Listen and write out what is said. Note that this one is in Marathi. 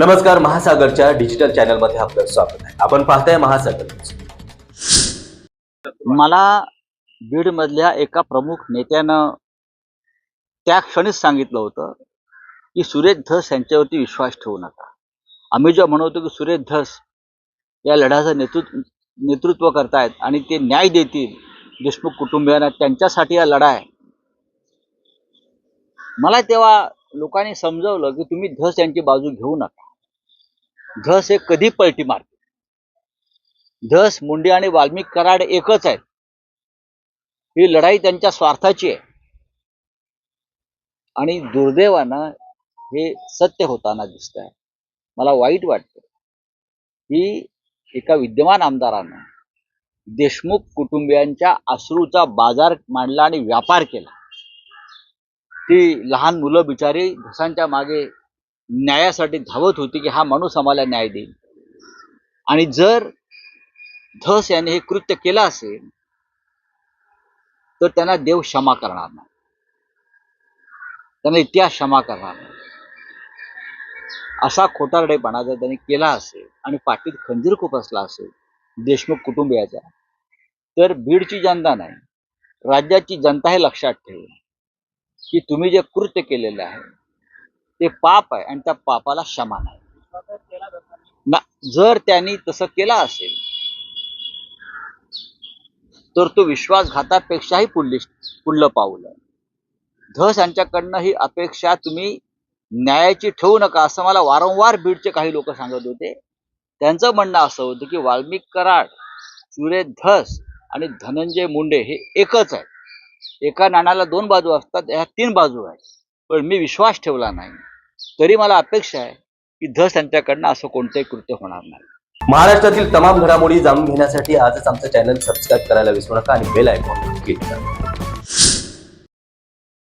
नमस्कार महासागरच्या डिजिटल चॅनलमध्ये आपलं स्वागत आहे. आपण पाहताय महासागर मला बीड मधल्या एका प्रमुख नेत्यानं त्या क्षणीच सांगितलं होतं की सुरेश धस यांच्यावरती विश्वास ठेवू नका. आम्ही जेव्हा म्हणतो की सुरेश धस या लढ्याचं नेतृत्व नेतृत्व करतायत आणि ते न्याय देतील देशमुख कुटुंबियांना त्यांच्यासाठी हा लढा आहे. मला तेव्हा लोकांनी समजवलं की तुम्ही धस यांची बाजू घेऊ नका. धस हे कधी पलटी मारते? धस मुंडे आणि वाल्मिक कराड एकच आहेत. ही लढाई त्यांच्या स्वार्थाची आहे. आणि दुर्दैवानं हे सत्य होताना दिसत आहे मला वाईट वाटतं की एका विद्यमान आमदारानं देशमुख कुटुंबियांच्या अश्रूचा बाजार मांडला आणि व्यापार केला. ती लहान मुलं बिचारी धसांच्या मागे न्यायासाठी धावत होती की हा माणूस आम्हाला न्याय देईल. आणि जर धस याने हे कृत्य केलं असेल तर त्यांना देव क्षमा करणार नाही. त्यांना इतिहास क्षमा करणार नाही. असा खोटारडेपणा जर त्यांनी केला असेल आणि पाठीत खंजीर खुपसला असेल देशमुख कुटुंबियाचा तर बीडची जनता नाही राज्याची जनता हे लक्षात ठेवेल की तुम्ही जे कृत्य केलेलं आहे ते पाप आहे आणि त्या पापाला क्षमा नाही. ना जर त्यांनी तसं केलं असेल तर तो विश्वासघातापेक्षाही पुढली पुढलं पाऊल आहे. धस यांच्याकडनं ही अपेक्षा तुम्ही न्यायाची ठेवू नका असं मला वारंवार बीडचे काही लोक सांगत होते. त्यांचं म्हणणं असं होतं की वाल्मिक कराड चुरे धस आणि धनंजय मुंडे हे एकच आहे एका नाण्याला दोन बाजू असतात ह्या तीन बाजू आहेत. पण मी विश्वास ठेवला नाही. तरी मला अपेक्षा आहे की धस त्यांच्याकडनं असं कोणतंही कृत्य होणार नाही. महाराष्ट्रातील तमाम घडामोडी जाणून घेण्यासाठी आजच आमचं चॅनल सबस्क्राईब करायला विसरू नका आणि बेल आयकॉन क्लिक करा.